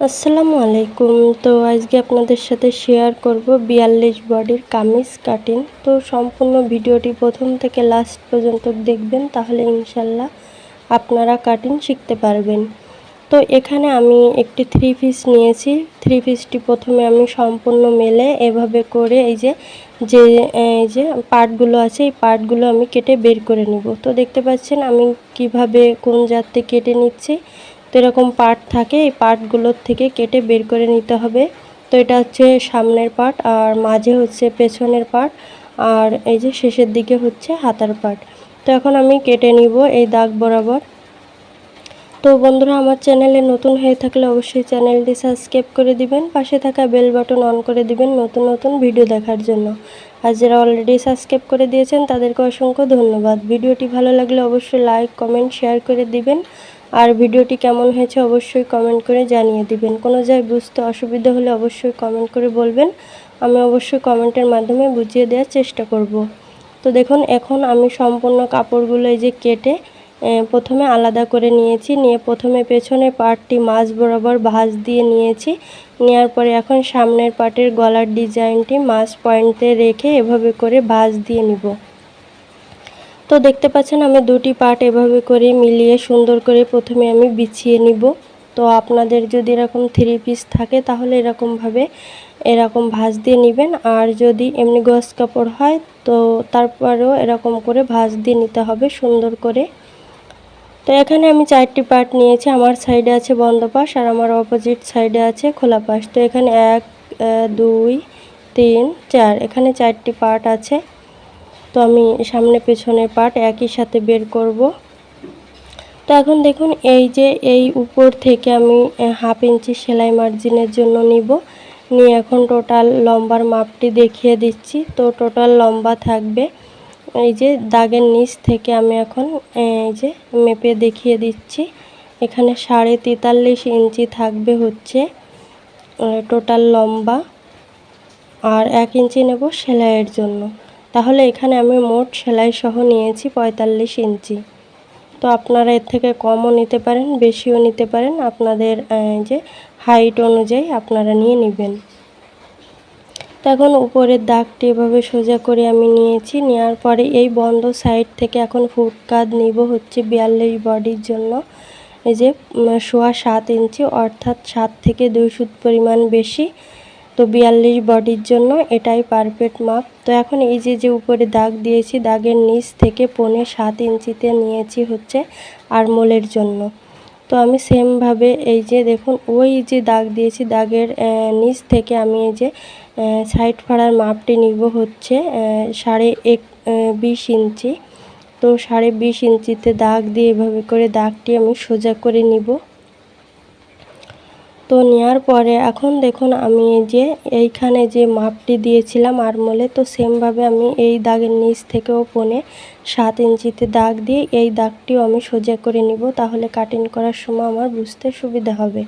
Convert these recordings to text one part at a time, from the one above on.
আসসালামু আলাইকুম। তো আজকে আপনাদের সাথে শেয়ার করব বিয়াল্লিশ বডির কামিজ কাটিং তো সম্পূর্ণ ভিডিওটি প্রথম থেকে লাস্ট পর্যন্ত দেখবেন, তাহলে ইনশাল্লাহ আপনারা কাটিং শিখতে পারবেন। তো এখানে আমি একটি থ্রি পিস নিয়েছি। থ্রি পিসটি প্রথমে আমি সম্পূর্ণ মেলে এভাবে করে এই যে যে এই যে পার্টগুলো আছে, এই পার্টগুলো আমি কেটে বের করে নিব। তো দেখতে পাচ্ছেন আমি কীভাবে কোন জাতটি কেটে নিচ্ছি। তো এরকম পার্ট থাকে, এই পার্টগুলোর থেকে কেটে বের করে নিতে হবে। তো এটা হচ্ছে সামনের পার্ট, আর মাঝে হচ্ছে পেছনের পার্ট, আর এই যে শেষের দিকে হচ্ছে হাতার পার্ট। তো এখন আমি কেটে নিব এই দাগ বরাবর। তো বন্ধুরা, আমার চ্যানেলে নতুন হয়ে থাকলে অবশ্যই চ্যানেলটি সাবস্ক্রাইব করে দিবেন, পাশে থাকা বেল বাটন অন করে দিবেন নতুন নতুন ভিডিও দেখার জন্য। আর যারা অলরেডি সাবস্ক্রাইব করে দিয়েছেন, তাদেরকে অসংখ্য ধন্যবাদ। ভিডিওটি ভালো লাগলে অবশ্যই লাইক, কমেন্ট, শেয়ার করে দিবেন। আর ভিডিওটি কেমন হয়েছে অবশ্যই কমেন্ট করে জানিয়ে দিবেন। কোনো জায়গায় বুঝতে অসুবিধা হলে অবশ্যই কমেন্ট করে বলবেন। আমি অবশ্যই কমেন্টের মাধ্যমে বুঝিয়ে দেওয়ার চেষ্টা করব। তো দেখুন, এখন আমি সম্পূর্ণ কাপড়গুলো এই যে কেটে প্রথমে আলাদা করে নিয়েছি। নিয়ে প্রথমে পেছনের পার্টটি মাছ বরাবর ভাঁজ দিয়ে নিয়েছি। নেওয়ার পরে এখন সামনের পার্টের গলার ডিজাইনটি মাছ পয়েন্টে রেখে এভাবে করে ভাঁজ দিয়ে নিব। তো দেখতে পাচ্ছেন, আমি দুটি পার্ট এভাবে করে মিলিয়ে সুন্দর করে প্রথমে আমি বিছিয়ে নিব। তো আপনাদের যদি এরকম থ্রি পিস থাকে, তাহলে এরকমভাবে এরকম ভাঁজ দিয়ে নেবেন। আর যদি এমনি গস কাপড় হয়, তো তারপরেও এরকম করে ভাঁজ দিয়ে নিতে হবে সুন্দর করে। তো এখানে আমি চারটি পার্ট নিয়েছি। আমার সাইডে আছে বন্ধ পাশ আর আমার অপোজিট সাইডে আছে খোলা পাশ তো এখানে এক দুই, তিন, চার, এখানে চারটি পার্ট আছে। তো আমি সামনে পেছনের পার্ট একই সাথে বের করব। তো এখন দেখুন, এই যে এই উপর থেকে আমি হাফ ইঞ্চি সেলাই মার্জিনের জন্য নিব। নিয়ে এখন টোটাল লম্বার মাপটি দেখিয়ে দিচ্ছি। তো টোটাল লম্বা থাকবে, এই যে দাগের নিচ থেকে আমি এখন এই যে মেপে দেখিয়ে দিচ্ছি। এখানে সাড়ে তেতাল্লিশ ইঞ্চি থাকবে হচ্ছে টোটাল লম্বা। আর এক ইঞ্চি নেব সেলাইয়ের জন্য। তাহলে এখানে আমি মোট সেলাই সহ নিয়েছি পঁয়তাল্লিশ ইঞ্চি। তো আপনারা এর থেকে কমও নিতে পারেন, বেশিও নিতে পারেন। আপনাদের যে হাইট অনুযায়ী আপনারা নিয়ে নেবেন। এখন উপরের দাগটি এভাবে সোজা করে আমি নিয়েছি। নেওয়ার পরে এই বন্ধ সাইড থেকে এখন ফুটকাদ নিব হচ্ছে বিয়াল্লিশ বডির জন্য। এই যে সোয়া সাত ইঞ্চি, অর্থাৎ সাত থেকে দুই সুত পরিমাণ বেশি। তো বিয়াল্লিশ বডির জন্য এটাই পারফেক্ট মাপ তো এখন এই যে যে উপরে দাগ দিয়েছি, দাগের নিচ থেকে পনে সাত ইঞ্চিতে নিয়েছি হচ্ছে আরমোলের জন্য। তো আমি সেমভাবে এই যে, দেখুন, ওই যে দাগ দিয়েছি, দাগের নিচ থেকে আমি এই যে সাইড ফাড়ার মাপটি নিব হচ্ছে সাড়ে এক বিশ ইঞ্চি। তো সাড়ে বিশ ইঞ্চিতে দাগ দিয়ে এভাবে করে দাগটি আমি সোজা করে নিব। তো নেওয়ার পরে এখন দেখুন আমি যে এইখানে যে মাপটি দিয়েছিলাম আরমোলে, তো সেমভাবে আমি এই দাগের নিচ থেকেও পনে সাত ইঞ্চিতে দাগ দিয়ে এই দাগটিও আমি সোজা করে নিব, তাহলে কাটিং করার সময় আমার বুঝতে সুবিধা হবে।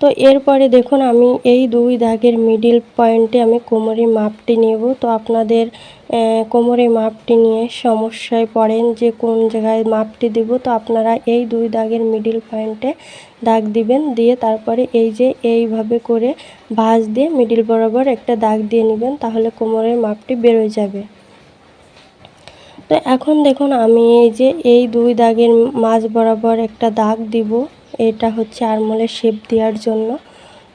তো এরপরে দেখুন, আমি এই দুই দাগের মিডিল পয়েন্টে আমি কোমরে মাপটি নেব। তো আপনাদের কোমরে মাপটি নিয়ে সমস্যায় পড়েন যে কোন জায়গায় মাপটি দেব, তো আপনারা এই দুই দাগের মিডিল পয়েন্টে দাগ দিবেন, দিয়ে তারপরে এই যে এইভাবে করে ভাঁজ দিয়ে মিডিল বরাবর একটা দাগ দিয়ে নেবেন, তাহলে কোমরের মাপটি বেরোয় যাবে। তো এখন দেখুন, আমি এই যে এই দুই দাগের মাঝ বরাবর একটা দাগ দিব। এটা হচ্ছে আরমোলের শেপ দেওয়ার জন্য।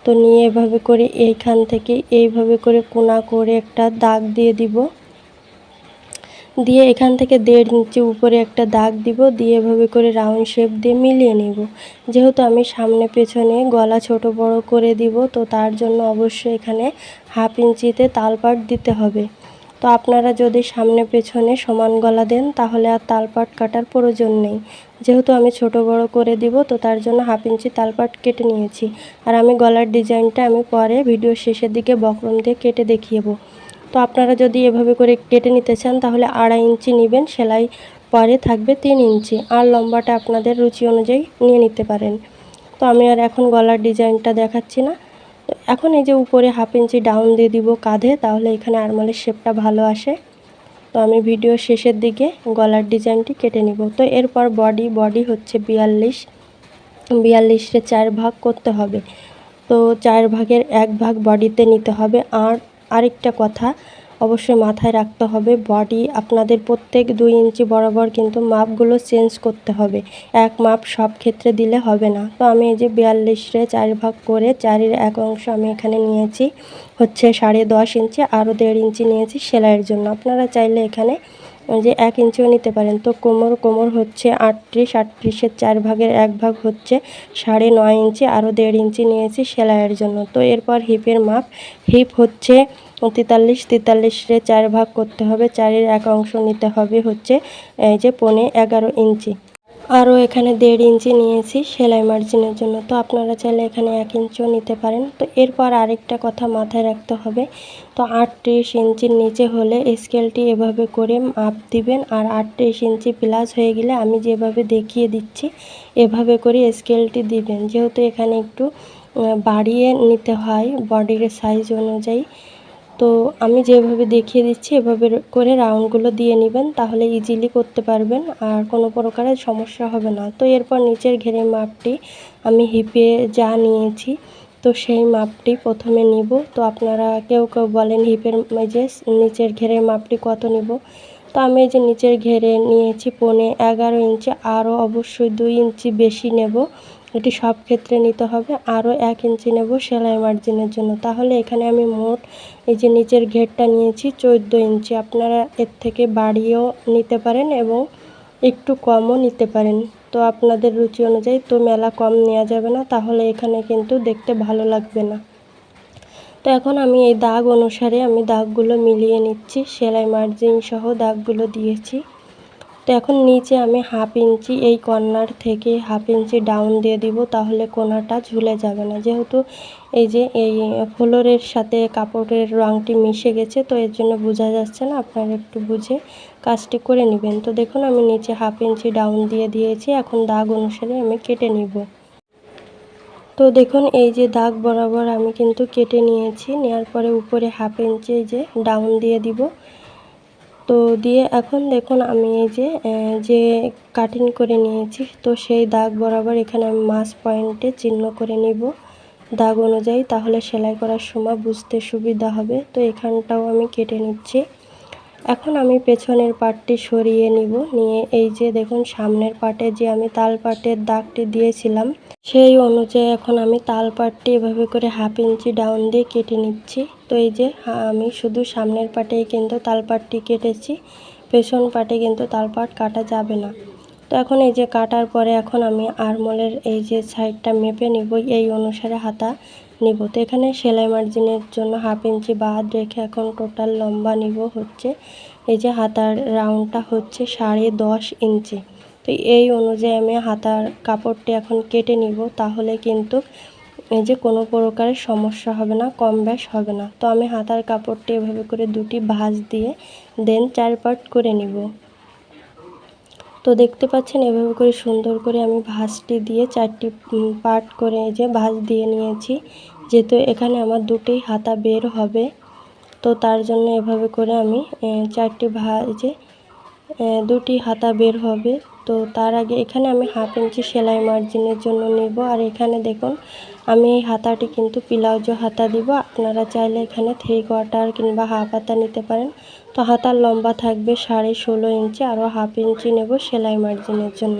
তো নিয়ে এভাবে করে এইখান থেকে এইভাবে করে কোনা করে একটা দাগ দিয়ে দিব। দিয়ে এখান থেকে দেড় ইঞ্চি উপরে একটা দাগ দিব, দিয়ে এভাবে করে রাউন্ড শেপ দিয়ে মিলিয়ে নিব। যেহেতু আমি সামনে পেছনে গলা ছোট বড় করে দিব, তো তার জন্য অবশ্যই এখানে হাফ ইঞ্চিতে তালপাট দিতে হবে। তো আপনারা যদি সামনে পেছনে সমান গলা দেন, তাহলে আর তালপাট কাটার প্রয়োজন নেই। যেহেতু আমি ছোট বড় করে দিব, তো তার জন্য হাফ ইঞ্চি তালপাট কেটে নিয়েছি। আর আমি গলার ডিজাইনটা আমি পরে ভিডিও শেষের দিকে বকরম দিয়ে কেটে দেখিয়েবো তো আপনারা যদি এভাবে করে কেটে নিতে চান, তাহলে আড়াই ইঞ্চি নেবেন, সেলাই পরে থাকবে তিন ইঞ্চি। আর লম্বাটা আপনাদের রুচি অনুযায়ী নিয়ে নিতে পারেন। তো আমি আর এখন গলার ডিজাইনটা দেখাচ্ছি না। এখন এই যে উপরে হাফ ইঞ্চি ডাউন দিয়ে দিব কাঁধে, তাহলে এখানে আরমালের শেপটা ভালো আসে। তো আমি ভিডিও শেষের দিকে গলার ডিজাইনটি কেটে নিব। তো এরপর বডি বডি হচ্ছে বিয়াল্লিশ। বিয়াল্লিশে চার ভাগ করতে হবে। তো চার ভাগের এক ভাগ বডিতে নিতে হবে। আর আরেকটা কথা অবশ্যই মাথায় রাখতে হবে। বডি আপনাদের প্রত্যেক দুই ইঞ্চি বরাবর কিন্তু মাপগুলো চেঞ্জ করতে হবে। এক মাপ সব ক্ষেত্রে দিলে হবে না। তো আমি এই যে বিয়াল্লিশে চার ভাগ করে চারের এক অংশ আমি এখানে নিয়েছি। হচ্ছে সাড়ে দশ ইঞ্চি, আরও দেড় ইঞ্চি নিয়েছি সেলাইয়ের জন্য। আপনারা চাইলে এখানে যে এক ইঞ্চিও নিতে পারেন। তো কোমর কোমর হচ্ছে আটত্রিশ, আটত্রিশের চার ভাগের এক ভাগ হচ্ছে সাড়ে নয় ইঞ্চি, আরও দেড় ইঞ্চি নিয়েছি সেলাইয়ের জন্য। তো এরপর হিপের মাপ। হিপ হচ্ছে তেতাল্লিশ তেতাল্লিশে চার ভাগ করতে হবে, চারের এক অংশ নিতে হবে হচ্ছে, এই যে পনে এগারো ইঞ্চি। আরও এখানে দেড় ইঞ্চি নিয়েছি সেলাই মার্জিনের জন্য, তো আপনারা চাইলে এখানে এক ইঞ্চিও নিতে পারেন। তো এরপর আরেকটা কথা মাথায় রাখতে হবে, তো আটত্রিশ ইঞ্চির নিচে হলে স্কেলটি এভাবে করে মাপ দিবেন, আর আটত্রিশ ইঞ্চি প্লাস হয়ে গেলে আমি যেভাবে দেখিয়ে দিচ্ছি, এভাবে করে স্কেলটি দিবেন। যেহেতু এখানে একটু বাড়িয়ে নিতে হয় বডির সাইজ অনুযায়ী তো আমি যেভাবে দেখিয়ে দিচ্ছি, এভাবে করে রাউন্ডগুলো দিয়ে নেবেন, তাহলে ইজিলি করতে পারবেন আর কোনো প্রকারের সমস্যা হবে না। তো এরপর নিচের ঘেরের মাপটি আমি হিপে যা নিয়েছি, তো সেই মাপটি প্রথমে নিব। তো আপনারা কেউ কেউ বলেন হিপের যে নিচের ঘেরের মাপটি কত নিব। তো আমি এই যে নিচের ঘেরে নিয়েছি, পনে এগারো ইঞ্চি, আরও অবশ্যই দুই ইঞ্চি বেশি নেব। এটি সব ক্ষেত্রে নিতে হবে। আরও এক ইঞ্চি নেব সেলাই মার্জিনের জন্য। তাহলে এখানে আমি মোট এই যে নিচের ঘেরটা নিয়েছি, চোদ্দ ইঞ্চি। আপনারা এর থেকে বাড়িয়েও নিতে পারেন এবং একটু কমও নিতে পারেন। তো আপনাদের রুচি অনুযায়ী তো মেলা কম নেওয়া যাবে না, তাহলে এখানে কিন্তু দেখতে ভালো লাগবে না। তো এখন আমি এই দাগ অনুসারে আমি দাগগুলো মিলিয়ে নিচ্ছি, সেলাই মার্জিন সহ দাগগুলো দিয়েছি। তো এখন নিচে আমি হাফ ইঞ্চি এই কর্নার থেকে হাফ ইঞ্চি ডাউন দিয়ে দিব, তাহলে কোনাটা ঝুলে যাবে না। যেহেতু এই যে এই ফ্লোরের সাথে কাপড়ের রঙটি মিশে গেছে, তো এর জন্য বোঝা যাচ্ছে না, আপনারা একটু বুঝে কাজটি করে নেবেন। তো দেখুন, আমি নিচে হাফ ইঞ্চি ডাউন দিয়ে দিয়েছি, এখন দাগ অনুসারে আমি কেটে নিব। তো দেখুন, এই যে দাগ বরাবর আমি কিন্তু কেটে নিয়েছি, নেওয়ার পরে উপরে হাফ ইঞ্চি যে ডাউন দিয়ে দিব। তো দিয়ে এখন দেখুন আমি এই যে যে কাটিং করে নিয়েছি, তো সেই দাগ বরাবর এখানে আমি মাছ পয়েন্টে চিহ্ন করে নিব। দাগ অনুযায়ী তাহলে সেলাই করার সময় বুঝতে সুবিধা হবে। তো এখানটাও আমি কেটে নিচ্ছি। এখন আমি পেছনের পাটটি সরিয়ে নিব। নিয়ে এই যে দেখুন, সামনের পাটে যে আমি তাল পাটের দাগটি দিয়েছিলাম, সেই অনুযায়ী এখন আমি তাল পাটটি এভাবে করে হাফ ইঞ্চি ডাউন দিয়ে কেটে নিচ্ছি। তো এই যে আমি শুধু সামনের পাটেই কিন্তু তাল পাটটি কেটেছি, পেছন পাটে কিন্তু তাল পাট কাটা যাবে না। তো এখন এই যে কাটার পরে এখন আমি আরমলের এই যে সাইডটা মেপে নিব। এই অনুসারে হাতা নিব। তো এখানে সেলাই মার্জিনের জন্য হাফ ইঞ্চি বাদ রেখে এখন টোটাল লম্বা নিব হচ্ছে। এই যে হাতার রাউন্ডটা হচ্ছে সাড়ে দশ ইঞ্চি। তো এই অনুযায়ী আমি হাতার কাপড়টি এখন কেটে নিব, তাহলে কিন্তু এই যে কোনো প্রকারের সমস্যা হবে না, কম ব্যাস হবে না। তো আমি হাতার কাপড়টি এভাবে করে দুটি ভাঁজ দিয়ে দেন চার পার্ট করে নিব। তো দেখতে পাচ্ছেন, এভাবে করে সুন্দর করে আমি ভাঁজটি দিয়ে চারটি পার্ট করে যে ভাঁজ দিয়ে নিয়েছি। যেহেতু এখানে আমার দুটি হাতা বের হবে, তো তার জন্য এভাবে করে আমি চারটি ভাজে দুটি হাতা বের হবে। তো তার আগে এখানে আমি হাফ ইঞ্চি সেলাই মার্জিনের জন্য নিব। আর এখানে দেখুন আমি এই হাতাটি কিন্তু পিলাউজো হাতা দিব, আপনারা চাইলে এখানে থ্রি কোয়ার্টার কিংবা হাফ হাতা নিতে পারেন। তো হাতার লম্বা থাকবে সাড়ে ষোলো ইঞ্চি, আরও হাফ ইঞ্চি নেব সেলাই মার্জিনের জন্য।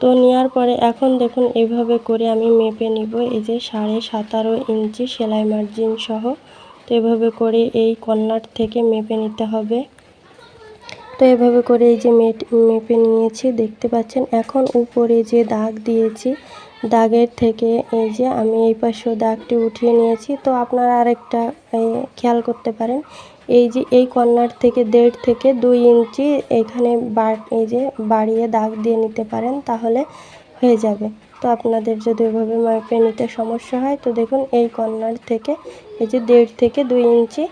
তো নেওয়ার পরে এখন দেখুন এভাবে করে আমি মেপে নিব, এই যে সাড়ে সতেরো ইঞ্চি সেলাই মার্জিন সহ। তো এভাবে করে এই কর্নার থেকে মেপে নিতে হবে। তো এভাবে করে এই যে মেপে নিয়েছি, দেখতে পাচ্ছেন, এখন উপরে যে দাগ দিয়েছি দাগের থেকে এই যে আমি এই পাশেও দাগটি উঠিয়ে নিয়েছি। তো আপনারা আরেকটা খেয়াল করতে পারেন। এই যে এই কর্নার থেকে দেড় থেকে দুই ইঞ্চি এখানে এই যে বাড়িয়ে দাগ দিয়ে নিতে পারেন, তাহলে হয়ে যাবে। তো আপনাদের যদি ওইভাবে মাপে নিতে সমস্যা হয়, তো দেখুন এই কর্নার থেকে, এই যে দেড় থেকে দুই ইঞ্চি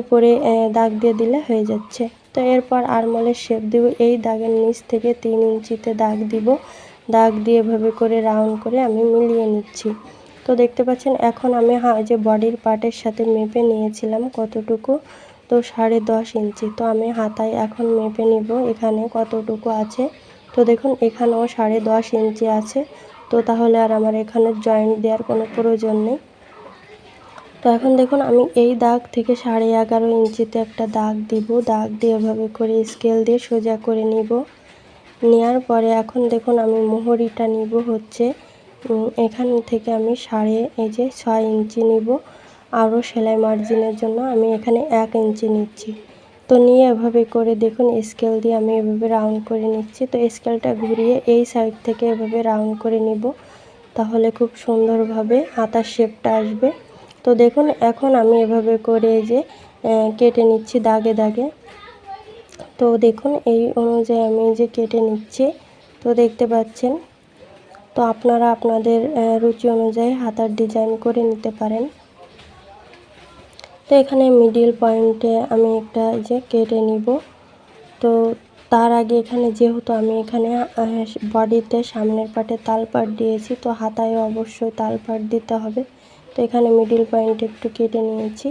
উপরে দাগ দিয়ে দিলে হয়ে যাচ্ছে। তো এরপর আরমলের শেপ দেব। এই দাগের নিচ থেকে তিন ইঞ্চিতে দাগ দিব। দাগ দিয়ে এভাবে করে রাউন্ড করে আমি মিলিয়ে নিচ্ছি। তো দেখতে পাচ্ছেন, এখন আমি যে বডির পার্টের সাথে মেপে নিয়েছিলাম কতটুকু, তো সাড়ে দশ ইঞ্চি। তো আমি হাতায় এখন মেপে নিব এখানে কতটুকু আছে। তো দেখুন, এখানেও সাড়ে দশ ইঞ্চি আছে। তো তাহলে আর আমার এখানে জয়েন্ট দেওয়ার কোনো প্রয়োজন নেই। তো এখন দেখুন, আমি এই দাগ থেকে সাড়ে এগারো ইঞ্চিতে একটা দাগ দিব। দাগ দিয়ে এভাবে করে স্কেল দিয়ে সোজা করে নিব। নেওয়ার পরে এখন দেখুন আমি মোহরিটা নিব হচ্ছে এখান থেকে আমি সাড়ে, এই যে ছয় ইঞ্চি নিব। আরও সেলাই মার্জিনের জন্য আমি এখানে এক ইঞ্চি নিচ্ছি। তো নিয়ে এভাবে করে দেখুন স্কেল দিয়ে আমি এভাবে রাউন্ড করে নিচ্ছি। তো স্কেলটা ঘুরিয়ে এই সাইড থেকে এভাবে রাউন্ড করে নিব, তাহলে খুব সুন্দরভাবে হাতার শেপটা আসবে। তো দেখুন এখন আমি এভাবে করে যে কেটে নিচ্ছি দাগে দাগে। তো দেখুন, এই অনুযায়ী আমি যে কেটে নিচ্ছি, তো দেখতে পাচ্ছেন। তো আপনারা আপনাদের রুচি অনুযায়ী হাতার ডিজাইন করে নিতে পারেন। তো এখানে মিডিল পয়েন্টে আমি একটা যে কেটে নিব। তো তার আগে এখানে যেহেতু আমি এখানে বডিতে সামনের পাটে তালপাট দিয়েছি, তো হাতায় অবশ্যই তালপাট দিতে হবে। তো এখানে মিডিল পয়েন্ট একটু কেটে নিয়েছি।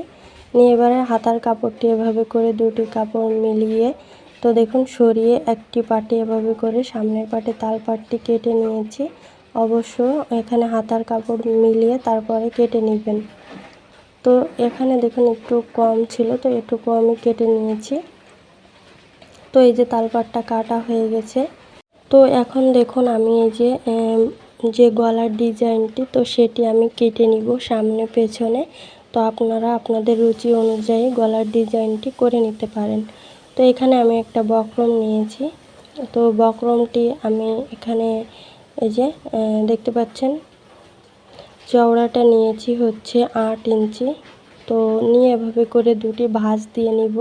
নিয়ে এবারে হাতার কাপড়টি এভাবে করে দুটি কাপড় মিলিয়ে তো দেখুন, সরিয়ে একটি পাটি এভাবে করে সামনের পাটে তাল পাটটি কেটে নিয়েছি। অবশ্য এখানে হাতার কাপড় মিলিয়ে তারপরে কেটে নেবেন। তো এখানে দেখুন, একটু কম ছিল, তো এটুকু আমি কেটে নিয়েছি। তো এই যে তালপাটটা কাটা হয়ে গেছে। তো এখন দেখুন, আমি এই যে যে গলার ডিজাইনটি, তো সেটি আমি কেটে নিব সামনে পেছনে। তো আপনারা আপনাদের রুচি অনুযায়ী গলার ডিজাইনটি করে নিতে পারেন। তো এখানে আমি একটা বক্রম নিয়েছি। তো বক্রমটি আমি এখানে এই যে দেখতে পাচ্ছেন? চওড়াটা নিয়েছি হচ্ছে আট ইঞ্চি। তো নিয়ে এভাবে করে দুটি ভাঁজ দিয়ে নিব।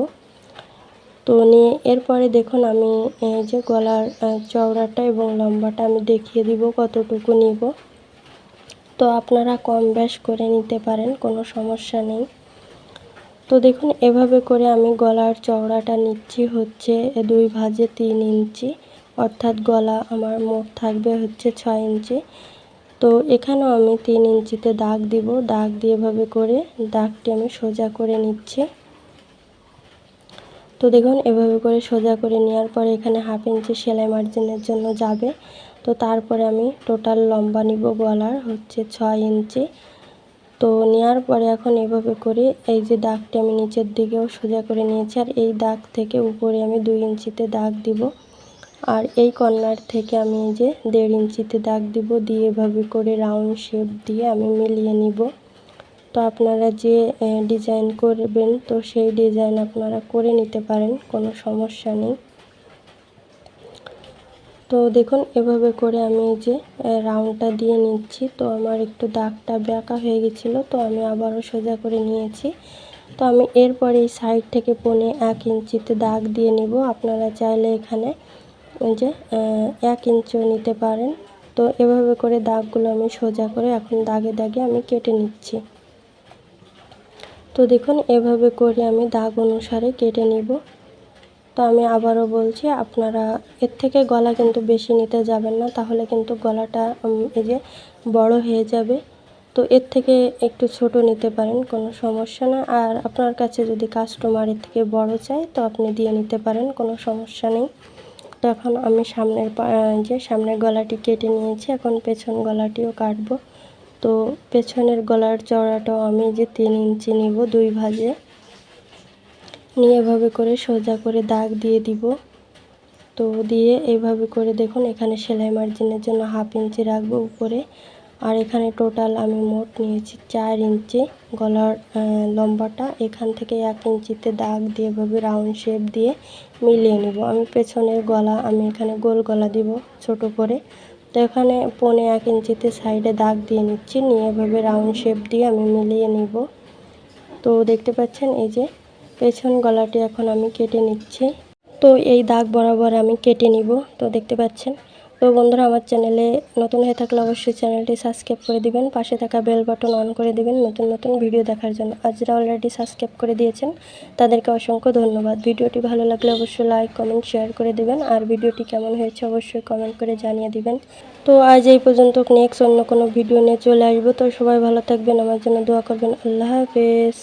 তো নিয়ে এরপরে দেখুন আমি এই যে গলার চওড়াটা এবং লম্বাটা আমি দেখিয়ে দিব কতটুকু নিব। তো আপনারা কম বেশ করে নিতে পারেন, কোনো সমস্যা নেই। তো দেখুন, এভাবে করে আমি গলার চওড়াটা নিচ্ছি হচ্ছে দুই ভাজে তিন ইঞ্চি। অর্থাৎ গলা আমার মোট থাকবে হচ্ছে ছয় ইঞ্চি। তো এখানেও আমি তিন ইঞ্চিতে দাগ দিব। দাগ দিয়ে এভাবে করে দাগটি আমি সোজা করে নিচ্ছি। তো দেখুন, এভাবে করে সোজা করে নেওয়ার পরে এখানে হাফ ইঞ্চি সেলাই মার্জিনের জন্য যাবে। তো তারপরে আমি টোটাল লম্বা নিব গলার হচ্ছে ছয় ইঞ্চি। তো নেওয়ার পরে এখন এভাবে করে এই যে দাগটি আমি নিচের দিকেও সোজা করে নিয়েছি, আর এই দাগ থেকে উপরে আমি দুই ইঞ্চিতে দাগ দিব। আর এই কর্নার থেকে আমি এই যে দেড় ইঞ্চিতে দাগ দিব, দিয়ে এভাবে করে রাউন্ড শেপ দিয়ে আমি মিলিয়ে নিব। তো আপনারা যে ডিজাইন করবেন, তো সেই ডিজাইন আপনারা করে নিতে পারেন, কোনো সমস্যা নেই। তো দেখুন, এভাবে করে আমি এই যে রাউন্ডটা দিয়ে নিচ্ছি। তো আমার একটু দাগটা ব্যাকা হয়ে গেছিল, তো আমি আবারও সোজা করে নিয়েছি। তো আমি এরপরে এই সাইড থেকে পনে এক ইঞ্চিতে দাগ দিয়ে নিব। আপনারা চাইলে এখানে ওই যে এক ইঞ্চিও নিতে পারেন। তো এভাবে করে দাগগুলো আমি সোজা করে এখন দাগে দাগে আমি কেটে নিচ্ছি। তো দেখুন, এভাবে করে আমি দাগ অনুসারে কেটে নিব। তো আমি আবারও বলছি, আপনারা এর থেকে গলা কিন্তু বেশি নিতে যাবেন না, তাহলে কিন্তু গলাটা এই যে বড় হয়ে যাবে। তো এর থেকে একটু ছোট নিতে পারেন, কোনো সমস্যা না। আর আপনার কাছে যদি কাস্টমার এর থেকে বড় চায়, তো আপনি দিয়ে নিতে পারেন, কোনো সমস্যা নেই। তো এখন আমি সামনের যে সামনের গলাটি কেটে নিয়েছি, এখন পেছন গলাটিও কাটবো। তো পেছনের গলার চড়াটাও আমি যে তিন ইঞ্চি নিব দুই ভাজে। নিয়ে এভাবে করে সোজা করে দাগ দিয়ে দিব। তো দিয়ে এইভাবে করে দেখুন, এখানে সেলাই মার্জিনের জন্য হাফ ইঞ্চি রাখব উপরে। আর এখানে টোটাল আমি মোট নিয়েছি চার ইঞ্চি গলার লম্বাটা। এখান থেকে এক ইঞ্চিতে দাগ দিয়ে এভাবে রাউন্ড শেপ দিয়ে মিলিয়ে নেব। আমি পেছনের গলা, আমি এখানে গোল গলা দিব ছোট করে। তো এখানে পনে এক ইঞ্চিতে সাইডে দাগ দিয়ে নিচ্ছি, নিয়ে এভাবে রাউন্ড শেপ দিয়ে আমি মিলিয়ে নিব। তো দেখতে পাচ্ছেন এই যে পেছন গলাটি এখন আমি কেটে নিচ্ছি। তো এই দাগ বরাবর আমি কেটে নিব, তো দেখতে পাচ্ছেন। তো বন্ধুরা, আমার চ্যানেলে নতুন হয়ে থাকলে অবশ্যই চ্যানেলটি সাবস্ক্রাইব করে দিবেন, পাশে থাকা বেল বাটন অন করে দিবেন নতুন নতুন ভিডিও দেখার জন্য। আজ যারা অলরেডি সাবস্ক্রাইব করে দিয়েছেন, তাদেরকে অসংখ্য ধন্যবাদ। ভিডিওটি ভালো লাগলে অবশ্যই লাইক কমেন্ট শেয়ার করে দিবেন, আর ভিডিওটি কেমন হয়েছে অবশ্যই কমেন্ট করে জানিয়ে দিবেন। তো আজ এই পর্যন্ত নেক্সট অন্য কোনো ভিডিও নিয়ে চলে আসব। তো সবাই ভালো থাকবেন, আমার জন্য দোয়া করবেন। আল্লাহ হাফেজ।